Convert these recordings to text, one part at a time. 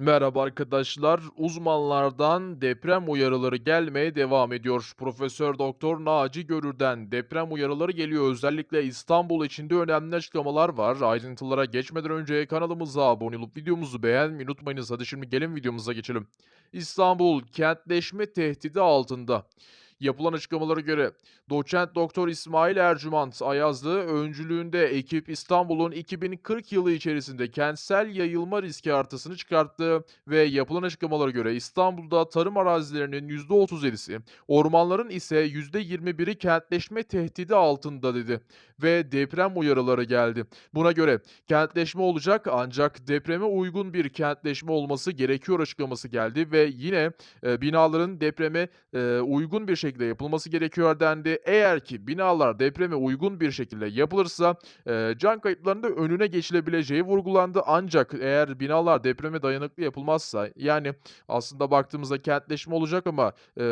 Merhaba arkadaşlar. Uzmanlardan deprem uyarıları gelmeye devam ediyor. Profesör Doktor Naci Görür'den deprem uyarıları geliyor. Özellikle İstanbul içinde önemli açıklamalar var. Ayrıntılara geçmeden önce kanalımıza abone olup videomuzu beğenmeyi unutmayınız. Hadi şimdi gelin videomuza geçelim. İstanbul kentleşme tehdidi altında. Yapılan açıklamalara göre doçent doktor İsmail Ercüment Ayazlı öncülüğünde ekip İstanbul'un 2040 yılı içerisinde kentsel yayılma riski artısını çıkarttı ve yapılan açıklamalara göre İstanbul'da tarım arazilerinin %37'si, ormanların ise %21'i kentleşme tehdidi altında dedi ve deprem uyarıları geldi. Buna göre kentleşme olacak ancak depreme uygun bir kentleşme olması gerekiyor açıklaması geldi ve yine e, binaların depreme e, uygun bir şekilde yapılması gerekiyor dendi. Eğer ki binalar depreme uygun bir şekilde yapılırsa e, can kayıplarının da önüne geçilebileceği vurgulandı. Ancak eğer binalar depreme dayanıklı yapılmazsa yani aslında baktığımızda kentleşme olacak ama e,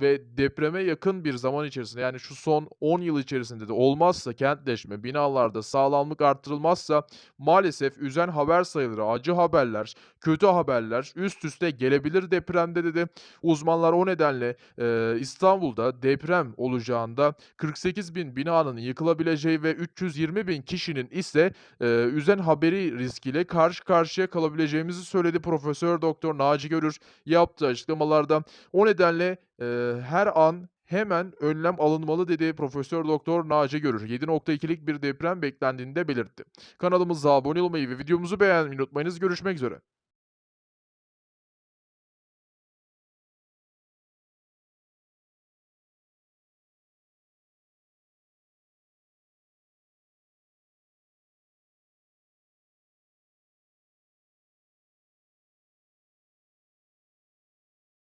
ve depreme yakın bir zaman içerisinde yani şu son 10 yıl içerisinde de olmazsa kentleşme binalarda sağlamlık arttırılmazsa maalesef üzen haber sayıları, acı haberler, kötü haberler üst üste gelebilir depremde dedi. Uzmanlar o nedenle Eee, İstanbul'da deprem olacağında 48 bin binanın yıkılabileceği ve 320 bin kişinin ise eee, üzen haberi riskiyle karşı karşıya kalabileceğimizi söyledi Profesör Doktor Naci Görür yaptığı açıklamalarda. O nedenle eee, her an hemen önlem alınmalı dedi Profesör Doktor Naci Görür. 7.2'lik bir deprem beklendiğini de belirtti. Kanalımıza abone olmayı ve videomuzu beğenmeyi unutmayınız. Görüşmek üzere.